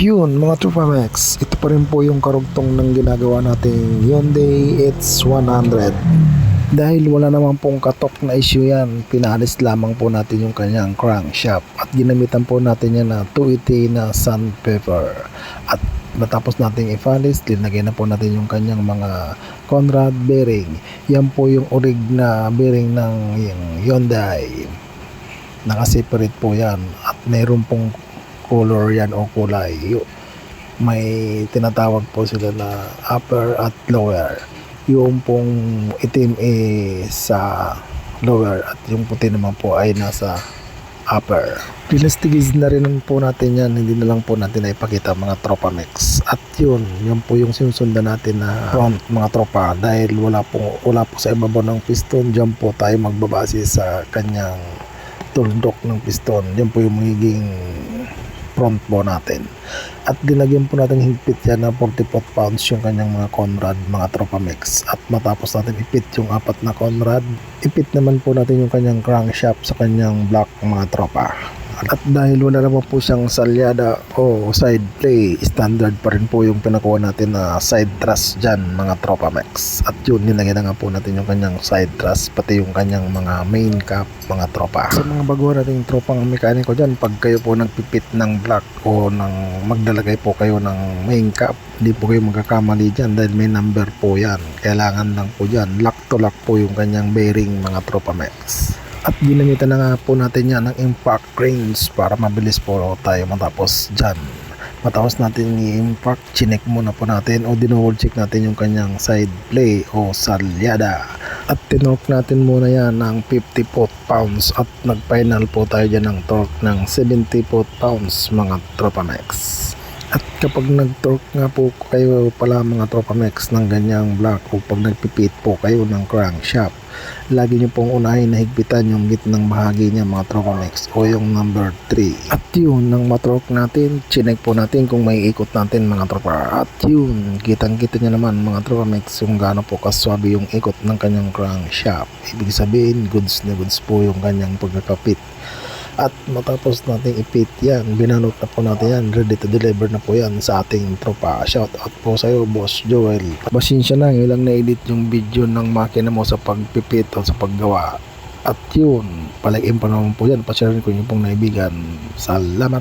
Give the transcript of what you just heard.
Yun mga Trupa Max, ito pa rin po yung karugtong ng ginagawa nating Hyundai H100. Dahil wala naman pong katok na issue yan, pinaalis lamang po natin yung kanyang crankshaft at ginamitan po natin yan na 280 na sandpaper. At matapos nating ifalis, linagay na po natin yung kanyang mga Conrad bearing. Yan po yung orig na bearing ng Hyundai. Nakaseparate po yan at mayroon pong color yan o kulay. May tinatawag po sila na upper at lower. Yung pong itim eh sa lower at yung puti naman po ay nasa upper. Pinastigis na rin po natin yan, hindi na lang po natin na ipakita mga tropa mix. At yun, yun po yung sinusundan natin na front mga tropa dahil wala po, wala po sa ibabaw ng piston, dyan po tayo magbabase sa kanyang tuldok ng piston. Yan po yung magiging front po natin. At dinagyan po natin higpit yan na 44 pounds yung kanyang mga Conrad, mga Tropa Mix. At matapos natin ipit yung apat na Conrad, ipit naman po natin yung kanyang crankshaft sa kanyang block mga tropa. At dahil wala naman po siyang salyada o side play, standard pa rin po yung pinakuha natin na side thrust dyan mga tropa max. At yun, nilagyan na nga po natin yung kanyang side thrust, pati yung kanyang mga main cap mga tropa. Sa mga baguhan nating tropang mekaniko dyan, pag kayo po nagpipit ng block o ng magdalagay po kayo ng main cap, hindi po kayo magkakamali dyan dahil may number po yan. Kailangan lang po dyan, lock to lock po yung kanyang bearing mga tropa max. At ginamitan na nga po natin yan ng impact cranes para mabilis po tayo matapos dyan. Matapos natin i-impact, chinek muna po natin o dinoward check natin yung kanyang side play o salyada. At tinork natin muna yan ng 50 foot pounds at nag-final po tayo dyan ng torque ng 70 foot pounds mga tropa max. At kapag nag-torque nga po kayo pala mga tropa max ng ganyang block o pag nagpipit po kayo ng crankshaft, lagi nyo pong unahin na higpitan yung gitnang bahagi niya mga tropa max o yung number 3. At yun, nang matorque natin, chinek po natin kung may ikot natin mga tropa. At yun, kitang kita nyo naman mga tropa max yung gaano po kaswabe yung ikot ng kanyang crankshaft. Ibig sabihin, goods na goods po yung kanyang pagkakapit. At matapos nating ipit yan, binanot na po natin yan, ready to deliver na po yan sa ating tropa. Shout out po sa iyo, Boss Joel. Pasensya na, ilang na-edit yung video ng makina mo sa pagpipit o sa paggawa. At yun, palagin pa naman po yan, pasyari ko yung pong naibigan. Salamat!